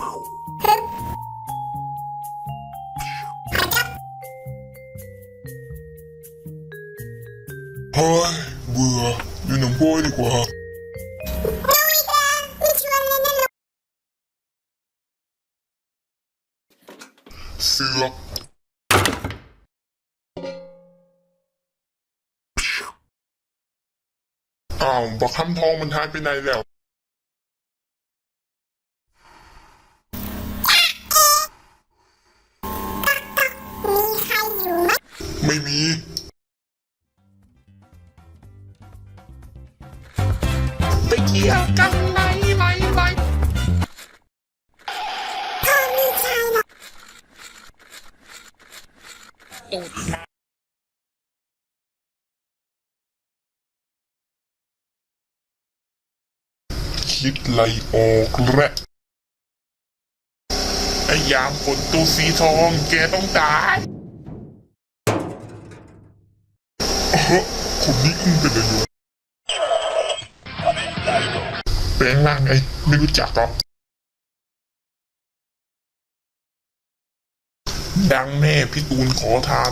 เฮ้ยเบื่ออยู่หนังโป้ดีกว่าไม่ชวนเลยนะลูกเสือกอ้าวบักคำทองมันหายไปไหนแล้ว ไม่มี ไปเที่ยวกันไหนไหนไหนพ่อมีชายหรอกอุดนะคิดไรออกและไอ้ยามคนตัวสีทองแกต้องตาย เฮ้อคนนี้อึ้งเป็นอะไรอยู่แปลงร่างไงไม่รู้จักหรอดังแน่พี่ตูนขอทาน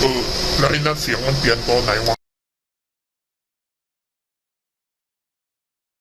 เออแล้วไอ้นั่นเสียงมันเปลี่ยนตอนไหนวะ